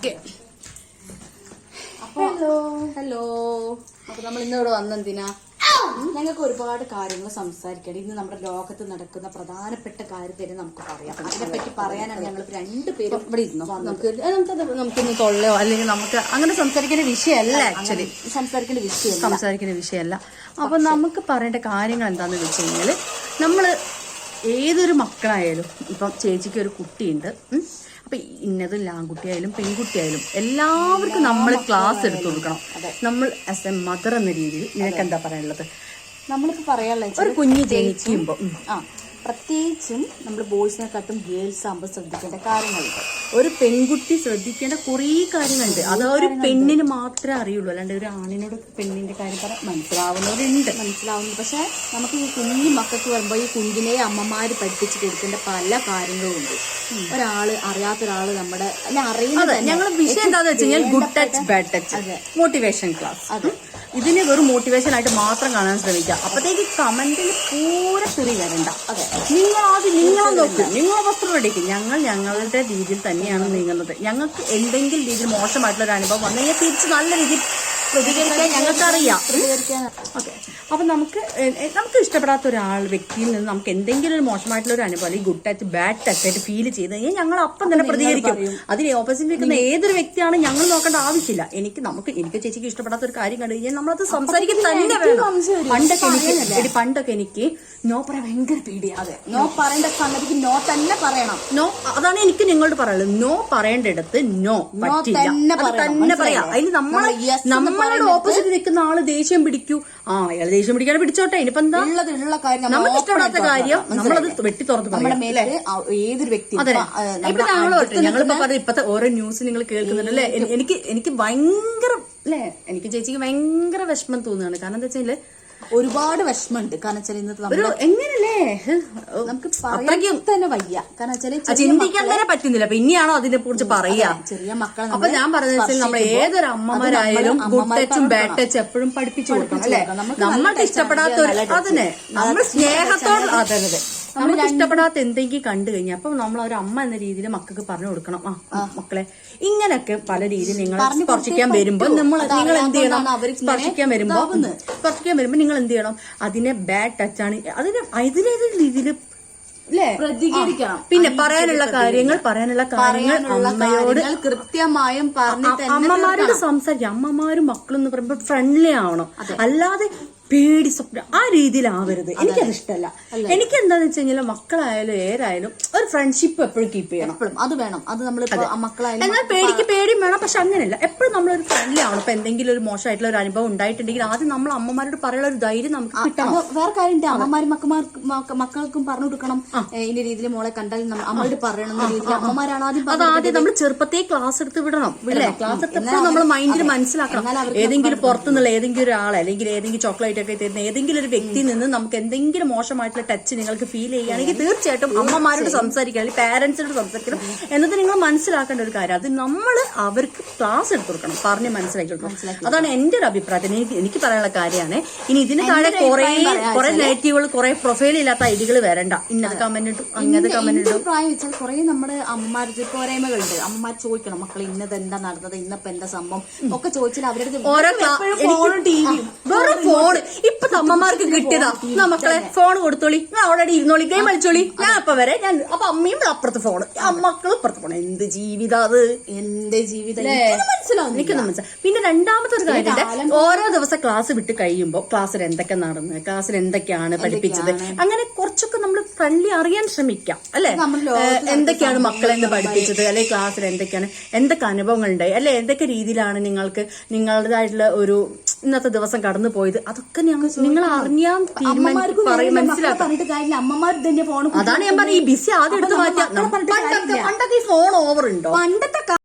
Okay. Hello hello അപ്പൊ നമ്മൾ ഇന്ന് ഇന്നിവിടെ വന്നെന്തിനാ? ഞങ്ങൾക്ക് ഒരുപാട് കാര്യങ്ങൾ സംസാരിക്കണം. ഇന്ന് നമ്മുടെ ലോകത്ത് നടക്കുന്ന പ്രധാനപ്പെട്ട കാര്യത്തിൽ നമുക്ക് പറയാം. അതിനെപ്പറ്റി പറയാനാണ് ഞങ്ങൾ രണ്ടുപേരും ഇവിടെ ഇരുന്നു? നമുക്ക് നമുക്കത് നമുക്കൊന്ന് തൊള്ളയോ അല്ലെങ്കിൽ നമുക്ക് അങ്ങനെ സംസാരിക്കേണ്ട വിഷയമല്ല ആക്ച്വലി സംസാരിക്കേണ്ട വിഷയം സംസാരിക്കേണ്ട വിഷയമല്ല. അപ്പൊ നമുക്ക് പറയേണ്ട കാര്യങ്ങൾ എന്താന്ന് വെച്ച് കഴിഞ്ഞാൽ നമ്മൾ ഏതൊരു മക്കളായാലും ഇപ്പം ചേച്ചിക്ക് ഒരു കുട്ടിയുണ്ട്. അപ്പൊ ഇന്നത് ആൺകുട്ടിയായാലും പെൺകുട്ടിയായാലും എല്ലാവർക്കും നമ്മൾ ക്ലാസ് എടുത്തു കൊടുക്കണം. നമ്മൾ ആസ് എ മദർ എന്ന രീതിയിൽ നിനക്ക് എന്താ പറയാനുള്ളത്? നമ്മളിപ്പോ പറയാനുള്ള ഒരു കുഞ്ഞ് ജനിക്കുമ്പോ ആ പ്രത്യേകിച്ചും നമ്മൾ ബോയ്സിനെക്കാട്ടും ഗേൾസ് ആകുമ്പോൾ ശ്രദ്ധിക്കേണ്ട കാര്യങ്ങളുണ്ട് ഒരു പെൺകുട്ടി ശ്രദ്ധിക്കേണ്ട കുറേ കാര്യങ്ങളുണ്ട്. അത് ഒരു പെണ്ണിന് മാത്രമേ അറിയുള്ളൂ. അല്ലാണ്ട് ഒരു ആണിനോട് പെണ്ണിന്റെ കാര്യം പറയാൻ മനസ്സിലാവുന്നവരുണ്ട്. മനസ്സിലാവുന്നു. പക്ഷേ നമുക്ക് ഈ കുഞ്ഞു മക്കൾക്ക് വരുമ്പോൾ ഈ കുഞ്ഞിനെ അമ്മമാർ പഠിപ്പിച്ച് കൊടുക്കേണ്ട പല കാര്യങ്ങളും ഉണ്ട്. ഒരാൾ അറിയാത്ത ഒരാൾ നമ്മുടെ അറിയുന്നത് ഞങ്ങളുടെ ഞങ്ങൾ വിഷയം എന്താണെന്ന് വെച്ച് കഴിഞ്ഞാൽ good touch bad touch motivation class അതെ. ഇതിനെ വെറും മോട്ടിവേഷൻ ആയിട്ട് മാത്രം കാണാൻ ശ്രമിക്കുക. അപ്പത്തേക്ക് കമന്റിൽ പൂര തെറി വരണ്ട. അതെ. നിങ്ങൾ ആദ്യം നിങ്ങളെ നോക്കും. നിങ്ങളെ വസ്ത്രം എടുക്കും ഞങ്ങൾ ഞങ്ങളുടെ രീതിയിൽ തന്നെയാണ് നീങ്ങുന്നത്. ഞങ്ങൾക്ക് എന്തെങ്കിലും രീതിയിൽ മോശമായിട്ടുള്ള ഒരു അനുഭവം വന്നു കഴിഞ്ഞാൽ തിരിച്ച് നല്ല രീതിയിൽ പ്രതികരിക്കാൻ ഞങ്ങൾക്കറിയാം. ഓക്കെ. അപ്പൊ നമുക്ക് നമുക്ക് ഇഷ്ടപ്പെടാത്ത ഒരാൾ വ്യക്തിയിൽ നിന്ന് നമുക്ക് എന്തെങ്കിലും ഒരു മോശമായിട്ടുള്ള ഒരു അനുഭവം അല്ലെങ്കിൽ ഗുഡ് ടച്ച് ബാഡ് ടച്ച് ആയിട്ട് ഫീൽ ചെയ്ത് കഴിഞ്ഞാൽ ഞങ്ങൾ അപ്പം തന്നെ പ്രതികരിക്കും. അതിന് ഓപ്പോസിറ്റ് നിൽക്കുന്ന ഏതൊരു വ്യക്തിയാണ് ഞങ്ങൾ നോക്കേണ്ട ആവശ്യമില്ല. എനിക്ക് നമുക്ക് എനിക്ക് ചേച്ചിക്ക് ഇഷ്ടപ്പെടാത്ത ഒരു കാര്യം കണ്ടു കഴിഞ്ഞാൽ നമ്മളത് സംസാരിക്കാൻ തന്നെ വേണം. പണ്ടൊക്കെ എനിക്ക് പണ്ടൊക്കെ എനിക്ക് നോ പറയാൻ ഭയങ്കര പേടിയാണ് നോ പറയേണ്ട സംഗതിക്ക് നോ തന്നെ പറയണം. നോ അതാണ് എനിക്ക് നിങ്ങളോട് പറയുള്ളത് നോ പറയേണ്ടടുത്ത് നോ പറ്റില്ല. തന്നെ പറയാം? അതിന് നമ്മൾ എന്ന് നമ്മളുടെ ഓപ്പോസിറ്റ് നിൽക്കുന്ന ആൾ ദേഷ്യം പിടിക്കൂ. ആ അയാൾ ദേഷ്യം പിടിക്കാതെ പിടിച്ചോട്ടെ ഇനിയിപ്പോ എന്താ? ഉള്ളത് ഉള്ള കാര്യം നമുക്ക് ഇഷ്ടപ്പെടാത്ത കാര്യം നമ്മളത്? വെട്ടി തുറന്നു നമ്മുടെ ആ- ഏതൊരു വ്യക്തി അതെ. ഇപ്പൊ, ആ, ഞങ്ങൾ അടുത്ത് ഞങ്ങളിപ്പോ പറഞ്ഞ ഇപ്പത്തെ ഓരോ ന്യൂസ് നിങ്ങൾ കേൾക്കുന്നുണ്ടല്ലേ എനിക്ക് എനിക്ക് ഭയങ്കര അല്ലേ? എനിക്ക് ചേച്ചിക്ക് ഭയങ്കര വിഷമം തോന്നുകയാണ്. കാരണം എന്താ വെച്ചാൽ ഒരുപാട് വിഷമമുണ്ട്. കാരണം വെച്ചാൽ ഇന്നത്തെ ഒരു എങ്ങനല്ലേ നമുക്ക് പറയാൻ തന്നെ വയ്യ. കാരണം വെച്ചാൽ ആ, ചിന്തിക്കാൻ വരെ പറ്റുന്നില്ല. പിന്നെയാണോ അതിനെ കുറിച്ച് പറയാ? ചെറിയ മക്കളെ അപ്പൊ ഞാൻ പറഞ്ഞത് വെച്ചാൽ നമ്മൾ ഏതൊരു അമ്മമാരായാലും ഗുഡ് ടച്ചും ബാഡ് ടച്ച് എപ്പോഴും പഠിപ്പിച്ചു കൊടുക്കണം അല്ലെ? കൊടുക്കണം. നമുക്ക് നല്ല നമ്മൾക്ക് touch ഇഷ്ടപ്പെടാത്ത ഒരു നല്ല touch. അതിനെ നമ്മൾ സ്നേഹത്തോടെ സ്നേഹത്തോട് അതെ അതെ അതെ നമുക്ക് ഇഷ്ടപ്പെടാത്ത എന്തെങ്കിലും കണ്ടു കഴിഞ്ഞാൽ അപ്പൊ നമ്മൾ ഒരു അമ്മ എന്ന രീതിയിൽ മക്കൾക്ക് പറഞ്ഞു കൊടുക്കണം. ആ മക്കളെ ഇങ്ങനെയൊക്കെ പല രീതിയിൽ നിങ്ങൾ സ്പർശിക്കാൻ വരുമ്പോ നമ്മൾ നിങ്ങൾ എന്ത് ചെയ്യണം? സ്പർശിക്കാൻ വരുമ്പോ സ്പർശിക്കാൻ വരുമ്പോ നിങ്ങൾ എന്ത് ചെയ്യണം? അതിനെ ബാഡ് ടച്ചാണ് ആണ്. അതിന് അതിനേതൊരു രീതിയിൽ പ്രതികരിക്കണം. പിന്നെ പറയാനുള്ള കാര്യങ്ങൾ പറയാനുള്ള കാര്യങ്ങൾ അമ്മയോട് കൃത്യമായും പറഞ്ഞു അമ്മമാരോട് സംസാരിക്കും. അമ്മമാരും മക്കളും എന്ന് പറയുമ്പോൾ ഫ്രണ്ട്ലി ആവണം. അല്ലാതെ പേടി സ്വപ്നം. ആ രീതിയിലാവരുത്. എനിക്കത് ഇഷ്ടമല്ല എനിക്ക് എന്താന്ന് വെച്ച് കഴിഞ്ഞാൽ മക്കളായാലും ഏരായാലും ഒരു ഫ്രണ്ട്ഷിപ്പ് എപ്പോഴും കീപ്പ് ചെയ്യണം. എപ്പോഴും. അത് വേണം. അത് നമ്മൾ മക്കളായാലും എന്നാൽ പേടിക്ക് പേടിയും വേണം. പക്ഷെ അങ്ങനെയല്ല. എപ്പോഴും നമ്മളൊരു ഫ്രണ്ട്ലി ആവണം ഇപ്പൊ എന്തെങ്കിലും ഒരു മോശമായിട്ടുള്ള ഒരു അനുഭവം ഉണ്ടായിട്ടുണ്ടെങ്കിൽ ആദ്യം നമ്മൾ അമ്മമാരോട് പറയാനുള്ള ഒരു ധൈര്യം നമുക്ക് കിട്ടണം. വേറെ കാര്യം അമ്മമാരും മക്കന്മാർക്ക് മക്കൾക്കും പറഞ്ഞു കൊടുക്കണം. ഇതിന്റെ രീതിയിൽ മോളെ കണ്ടാൽ നമ്മൾ അമ്മയോട് പറയണം എന്ന രീതിയിൽ അമ്മമാരാണ് ആദ്യം അത് ആദ്യം നമ്മൾ ചെറുപ്പത്തെ ക്ലാസ് എടുത്ത് വിടണം. ക്ലാസ് എടുത്തപ്പോൾ നമ്മൾ മൈൻഡിൽ മനസ്സിലാക്കണം. ഏതെങ്കിലും പുറത്തുനിന്നുള്ള ഏതെങ്കിലും ഒരാളെ അല്ലെങ്കിൽ ഏതെങ്കിലും ചോക്ലേറ്റ് ഒക്കെ തരുന്ന ഏതെങ്കിലും ഒരു വ്യക്തിയിൽ നിന്ന് നമുക്ക് എന്തെങ്കിലും മോശമായിട്ടുള്ള ടച്ച് നിങ്ങൾക്ക് ഫീൽ ചെയ്യുകയാണെങ്കിൽ തീർച്ചയായിട്ടും അമ്മമാരോട് സംസാരിക്കണം അല്ലെങ്കിൽ പാരന്റ്സിനോട് സംസാരിക്കണം എന്നത് നിങ്ങൾ മനസ്സിലാക്കേണ്ട ഒരു കാര്യം. അത് നമ്മൾ അവർക്ക് ക്ലാസ് എടുത്തു കൊടുക്കണം. പറഞ്ഞ് മനസ്സിലാക്കി കൊടുക്കണം. അതാണ് എന്റെ ഒരു അഭിപ്രായത്തിന് എനിക്ക് എനിക്ക് പറയാനുള്ള കാര്യമാണ്. ഇനി ഇതിന് താഴെ കുറെ കുറെ നെഗറ്റീവുകൾ കുറെ പ്രൊഫൈൽ ഇല്ലാത്ത ഐഡികൾ വരണ്ട. ഇന്നത് കമന്റ് ഇട്ടു അങ്ങനത്തെ കമന്റ് ഇട്ടു. പ്രായം വെച്ചാൽ കുറെ നമ്മുടെ അമ്മമാരുടെ പോരായ്മകളുണ്ട് അമ്മമാർ ചോദിക്കണം മക്കൾ ഇന്നത് എന്താ നടന്നത്? ഇന്നപ്പോ എന്താ സംഭവം? ഒക്കെ ചോദിച്ചാൽ അവരുടെ വെറും ഫോൺ ഇപ്പത്തെ അമ്മമാർക്ക് കിട്ടിയതാ. എന്നാ മക്കളെ ഫോൺ കൊടുത്തോളി. ഞാൻ അവിടെ ഇരുന്നോളി ഗെയിം കളിച്ചോളി. ഞാൻ അപ്പൊ വരെ. ഞാൻ അപ്പൊ അമ്മയും അപ്പുറത്ത് ഫോണ് മക്കളും ഇപ്പുറത്ത് ഫോൺ എന്ത് ജീവിതം അത്? എന്റെ ജീവിതം? മനസ്സിലാവും എനിക്കൊന്നും മനസ്സിലായി പിന്നെ രണ്ടാമത്തെ ഒരു കാര്യം ഓരോ ദിവസം ക്ലാസ് വിട്ട് കഴിയുമ്പോൾ ക്ലാസ്സിൽ എന്തൊക്കെ നടന്ന് ക്ലാസ്സിൽ എന്തൊക്കെയാണ് പഠിപ്പിച്ചത്? അങ്ങനെ കുറച്ചൊക്കെ നമ്മൾ ഫ്രണ്ട്ലി അറിയാൻ ശ്രമിക്കാം. അല്ലെ? എന്തൊക്കെയാണ് മക്കളെ എന്ന് പഠിപ്പിച്ചത്? അല്ലെ ക്ലാസ്സിൽ എന്തൊക്കെയാണ്? എന്തൊക്കെ അനുഭവങ്ങൾ ഉണ്ടായി അല്ലെ എന്തൊക്കെ രീതിയിലാണ് നിങ്ങൾക്ക് നിങ്ങളുടേതായിട്ടുള്ള ഒരു ഇന്നത്തെ ദിവസം കടന്നു പോയത്. അതൊക്കെ ഞങ്ങൾ നിങ്ങൾ അറിഞ്ഞാൽ അതാണ് ഞാൻ പറഞ്ഞത്. ഈ ബിസി ആദ്യം എടുത്ത് മാറ്റിയാ പണ്ടത്തെ പണ്ടൊക്കെ ഈ ഫോൺ ഓവർ ഉണ്ടോ? പണ്ടത്തെ